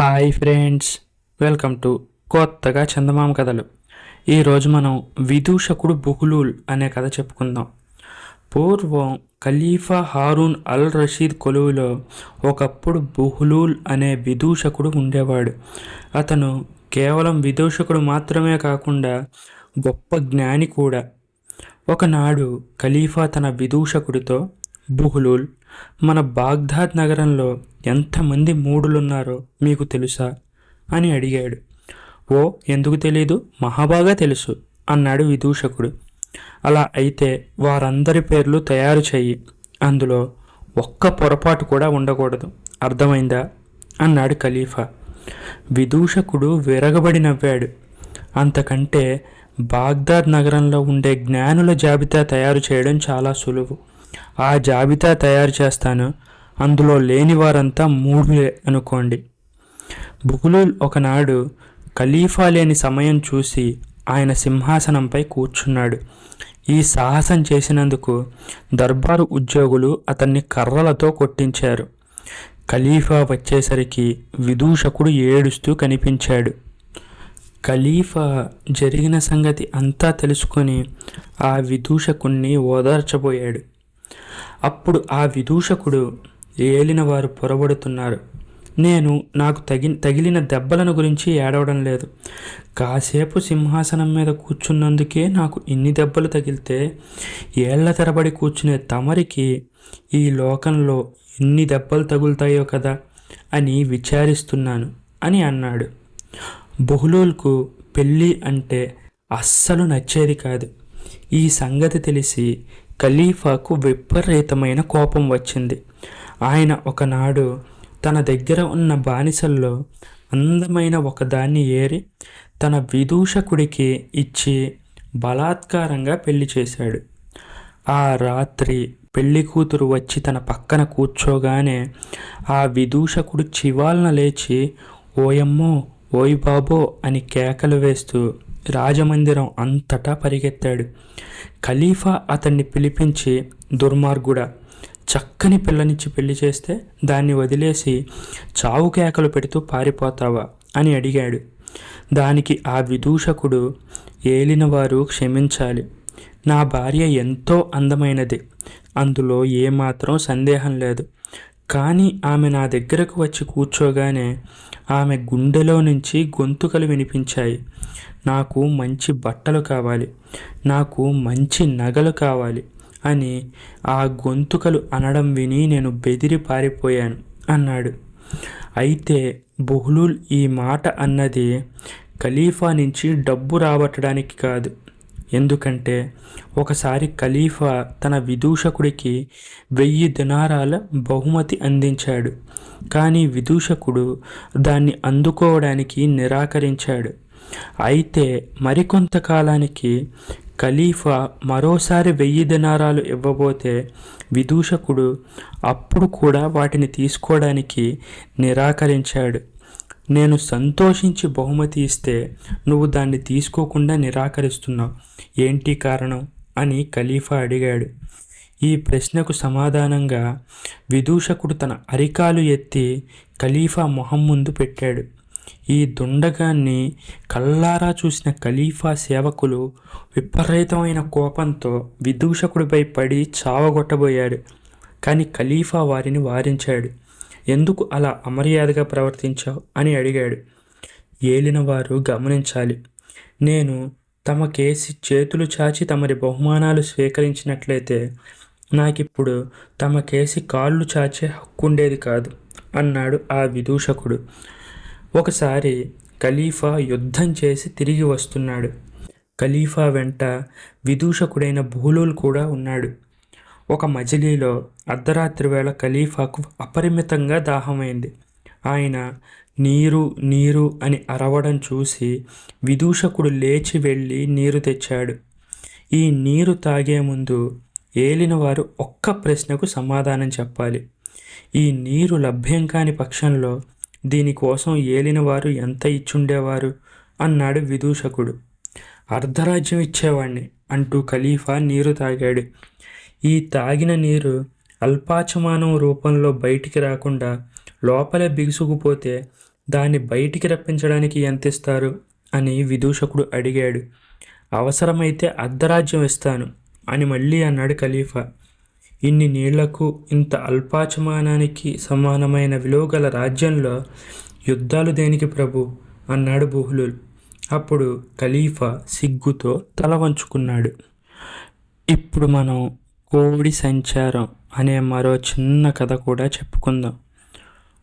Hi friends welcome to కొత్తగా చందమామ కథలు. ఈరోజు మనం విదూషకుడు బుహులూల్ అనే కథ చెప్పుకుందాం. పూర్వం ఖలీఫా హారూన్ అల్ రషీద్ కొలువులో ఒకప్పుడు బుహులూల్ అనే విదూషకుడు ఉండేవాడు. అతను కేవలం విదూషకుడు మాత్రమే కాకుండా గొప్ప జ్ఞాని కూడా. ఒకనాడు ఖలీఫా తన విదూషకుడితో బుహులూల్ మన బాగ్దాద్ నగరంలో ఎంతమంది మూడులున్నారో మీకు తెలుసా? అని అడిగాడు. ఓ ఎందుకు తెలీదు? మహాబాగా తెలుసు అన్నాడు విదూషకుడు. అలా అయితే వారందరి పేర్లు తయారు చెయ్యి. అందులో ఒక్క పొరపాటు కూడా ఉండకూడదు. అర్థమైందా? అన్నాడు ఖలీఫా. విదూషకుడు విరగబడి నవ్వాడు. అంతకంటే బాగ్దాద్ నగరంలో ఉండే జ్ఞానుల జాబితా తయారు చేయడం చాలా సులువు. ఆ జాబితా తయారు చేస్తాను. అందులో లేని వారంతా మూఢులే అనుకోండి. బుగులుల్ ఒకనాడు ఖలీఫా లేని సమయం చూసి ఆయన సింహాసనంపై కూర్చున్నాడు. ఈ సాహసం చేసినందుకు దర్బారు ఉద్యోగులు అతన్ని కర్రలతో కొట్టించారు. ఖలీఫా వచ్చేసరికి విదూషకుడు ఏడుస్తూ కనిపించాడు. ఖలీఫా జరిగిన సంగతి అంతా తెలుసుకొని ఆ విదూషకుణ్ణి ఓదార్చబోయాడు. అప్పుడు ఆ విదూషకుడు ఏలిన వారు పొరబడుతున్నారు. నేను నాకు తగి తగిలిన దెబ్బలను గురించి ఏడవడం లేదు. కాసేపు సింహాసనం మీద కూర్చున్నందుకే నాకు ఇన్ని దెబ్బలు తగిలితే ఏళ్ళ తరబడి కూర్చునే తమరికి ఈ లోకంలో ఎన్ని దెబ్బలు తగులుతాయో కదా అని విచారిస్తున్నాను అని అన్నాడు. బహులోల్కు పెళ్ళి అంటే అస్సలు నచ్చేది కాదు. ఈ సంగతి తెలిసి ఖలీఫాకు విపరీతమైన కోపం వచ్చింది. ఆయన ఒకనాడు తన దగ్గర ఉన్న బానిసల్లో అందమైన ఒకదాన్ని ఏరి తన విదూషకుడికి ఇచ్చి బలాత్కారంగా పెళ్ళి చేశాడు. ఆ రాత్రి పెళ్ళి కూతురు వచ్చి తన పక్కన కూర్చోగానే ఆ విదూషకుడు చివాలన లేచి ఓయమ్మో ఓయ్ బాబో అని కేకలు వేస్తూ రాజమందిరం అంతటా పరిగెత్తాడు. ఖలీఫా అతన్ని పిలిపించి దుర్మార్గుడా చక్కని పిల్లనిచ్చి పెళ్ళి చేస్తే దాన్ని వదిలేసి చావు కేకలు పెడుతూ పారిపోతావా? అని అడిగాడు. దానికి ఆ విదూషకుడు ఏలినవారు క్షమించాలి. నా భార్య ఎంతో అందమైనది. అందులో ఏమాత్రం సందేహం లేదు. కానీ ఆమె నా దగ్గరకు వచ్చి కూర్చోగానే ఆమె గుండెలో నుంచి గొంతుకలు వినిపించాయి. నాకు మంచి బట్టలు కావాలి. నాకు మంచి నగలు కావాలి అని ఆ గొంతుకలు అనడం విని నేను బెదిరి పారిపోయాను అన్నాడు. అయితే బహుళూల్ ఈ మాట అన్నది ఖలీఫా నుంచి డబ్బు రాబట్టడానికి కాదు. ఎందుకంటే ఒకసారి ఖలీఫా తన విదూషకుడికి వెయ్యి దినారాల బహుమతి అందించాడు. కానీ విదూషకుడు దాన్ని అందుకోవడానికి నిరాకరించాడు. అయితే మరికొంతకాలానికి ఖలీఫా మరోసారి వెయ్యి దినారాలు ఇవ్వబోతే విదూషకుడు అప్పుడు కూడా వాటిని తీసుకోవడానికి నిరాకరించాడు. నేను సంతోషించి బహుమతి ఇస్తే నువ్వు దాన్ని తీసుకోకుండా నిరాకరిస్తున్నావు. ఏంటి కారణం? అని ఖలీఫా అడిగాడు. ఈ ప్రశ్నకు సమాధానంగా విదూషకుడు తన అరికాలు ఎత్తి ఖలీఫా మొహం ముందు పెట్టాడు. ఈ దుండగాన్ని కల్లారా చూసిన ఖలీఫా సేవకులు విపరీతమైన కోపంతో విదూషకుడిపై పడి చావగొట్టబోయాడు. కానీ ఖలీఫా వారిని వారించాడు. ఎందుకు అలా అమర్యాదగా ప్రవర్తించావు? అని అడిగాడు. ఏలినవారు గమనించాలి. నేను తమ కేసి చేతులు చాచి తమరి బహుమానాలు స్వీకరించినట్లయితే నాకిప్పుడు తమ కేసి కాళ్ళు చాచే హక్కుండేది కాదు అన్నాడు ఆ విదూషకుడు. ఒకసారి ఖలీఫా యుద్ధం చేసి తిరిగి వస్తున్నాడు. ఖలీఫా వెంట విదూషకుడైన బహుళూల్ కూడా ఉన్నాడు. ఒక మజిలీలో అర్ధరాత్రి వేళ ఖలీఫాకు అపరిమితంగా దాహమైంది. ఆయన నీరు నీరు అని అరవడం చూసి విదూషకుడు లేచి వెళ్ళి నీరు తెచ్చాడు. ఈ నీరు తాగే ముందు ఏలినవారు ఒక్క ప్రశ్నకు సమాధానం చెప్పాలి. ఈ నీరు లభ్యం కాని పక్షంలో దీనికోసం ఏలినవారు ఎంత ఇచ్చుండేవారు? అన్నాడు విదూషకుడు. అర్ధరాజ్యం ఇచ్చేవాణ్ణి అంటూ ఖలీఫా నీరు తాగాడు. ఈ తాగిన నీరు అల్పాచమానం రూపంలో బయటికి రాకుండా లోపలే బిగుసుకుపోతే దాన్ని బయటికి రప్పించడానికి ఎంత ఇస్తారు అని విదూషకుడు అడిగాడు. అవసరమైతే అర్ధరాజ్యం ఇస్తాను అని మళ్ళీ అన్నాడు ఖలీఫా. ఇన్ని నీళ్ళకు ఇంత అల్పాచమానానికి సమానమైన విలువ గల రాజ్యంలో యుద్ధాలు దేనికి ప్రభు? అన్నాడు బుహ్లుల్. అప్పుడు ఖలీఫా సిగ్గుతో తల వంచుకున్నాడు. ఇప్పుడు మనం కోడి సంచారం అనే మరో చిన్న కథ కూడా చెప్పుకుందాం.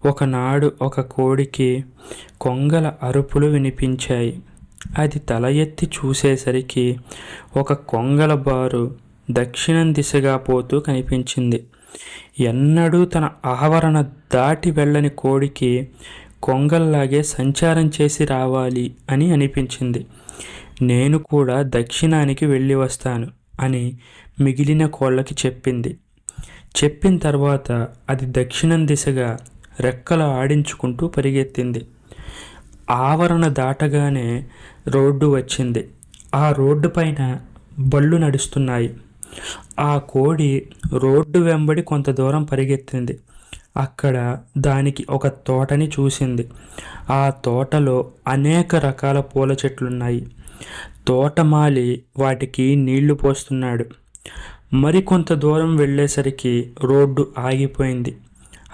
ఒకనాడు ఒక కోడికి కొంగల అరుపులు వినిపించాయి. అది తల ఎత్తి చూసేసరికి ఒక కొంగల బారు దక్షిణం దిశగా పోతూ కనిపించింది. ఎన్నడూ తన ఆవరణ దాటి వెళ్ళని కోడికి కొంగల్లాగే సంచారం చేసి రావాలి అని అనిపించింది. నేను కూడా దక్షిణానికి వెళ్ళి వస్తాను అని మిగిలిన కోళ్ళకి చెప్పింది. చెప్పిన తర్వాత అది దక్షిణం దిశగా రెక్కలు ఆడించుకుంటూ పరిగెత్తింది. ఆవరణ దాటగానే రోడ్డు వచ్చింది. ఆ రోడ్డు పైన బళ్ళు నడుస్తున్నాయి. ఆ కోడి రోడ్డు వెంబడి కొంత దూరం పరిగెత్తింది. అక్కడ దానికి ఒక తోటని చూసింది. ఆ తోటలో అనేక రకాల పూల చెట్లున్నాయి. తోటమాలి వాటికి నీళ్ళు పోస్తున్నాడు. మరికొంత దూరం వెళ్ళేసరికి రోడ్డు ఆగిపోయింది.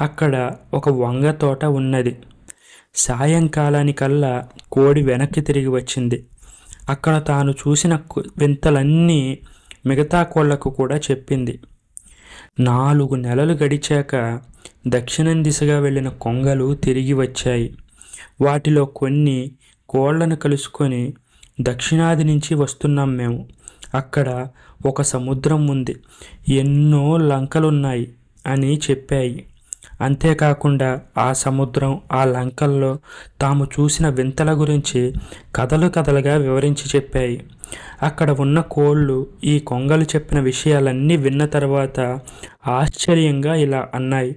అక్కడ ఒక వంగ తోట ఉన్నది. సాయంకాలానికల్లా కోడి వెనక్కి తిరిగి వచ్చింది. అక్కడ తాను చూసిన వింతలన్నీ మిగతా కోళ్ళకు కూడా చెప్పింది. నాలుగు నెలలు గడిచాక దక్షిణం దిశగా వెళ్ళిన కొంగలు తిరిగి వచ్చాయి. వాటిలో కొన్ని కోళ్ళను కలుసుకొని దక్షిణాది నుంచి వస్తున్నాం మేము. అక్కడ ఒక సముద్రం ఉంది. ఎన్నో లంకలున్నాయి అని చెప్పాయి. అంతేకాకుండా ఆ సముద్రం ఆ లంకల్లో తాము చూసిన వింతల గురించి కథలు కథలుగా వివరించి చెప్పాయి. అక్కడ ఉన్న కోళ్ళు ఈ కొంగలు చెప్పిన విషయాలన్నీ విన్న తర్వాత ఆశ్చర్యంగా ఇలా అన్నాయి.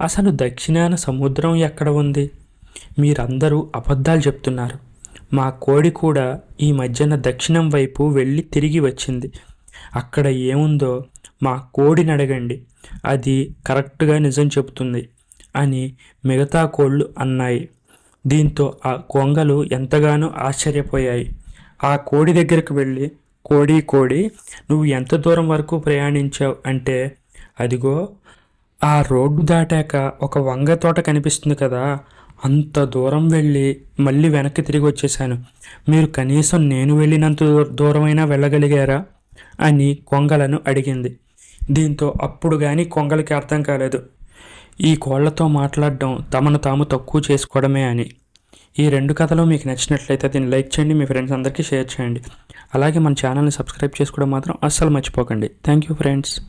అసలు దక్షిణాన సముద్రం ఎక్కడ ఉంది? మీరందరూ అబద్ధాలు చెప్తున్నారు. మా కోడి కూడా ఈ మధ్యన దక్షిణం వైపు వెళ్ళి తిరిగి వచ్చింది. అక్కడ ఏముందో మా కోడిని అడగండి. అది కరెక్ట్గా నిజం చెబుతుంది అని మిగతా కోళ్ళు అన్నాయి. దీంతో ఆ కొంగలు ఎంతగానో ఆశ్చర్యపోయాయి. ఆ కోడి దగ్గరికి వెళ్ళి కోడి కోడి నువ్వు ఎంత దూరం వరకు ప్రయాణించావు? అంటే అదిగో ఆ రోడ్డు దాటాక ఒక వంగ తోట కనిపిస్తుంది కదా అంత దూరం వెళ్ళి మళ్ళీ వెనక్కి తిరిగి వచ్చేసాను మీరు కనీసం నేను వెళ్ళినంత దూరమైనా వెళ్ళగలిగారా? అని కొంగలను అడిగింది. దీంతో అప్పుడు కానీ కొంగలకి అర్థం కాలేదు. ఈ కోళ్ళతో మాట్లాడడం తమను తాము తక్కువ చేసుకోవడమే అని. ఈ రెండు కథలు మీకు నచ్చినట్లయితే దీన్ని లైక్ చేయండి మీ ఫ్రెండ్స్ అందరికీ షేర్ చేయండి. అలాగే మన ఛానల్ని సబ్స్క్రైబ్ చేసుకోవడం మాత్రం అస్సలు మర్చిపోకండి. Thank you friends.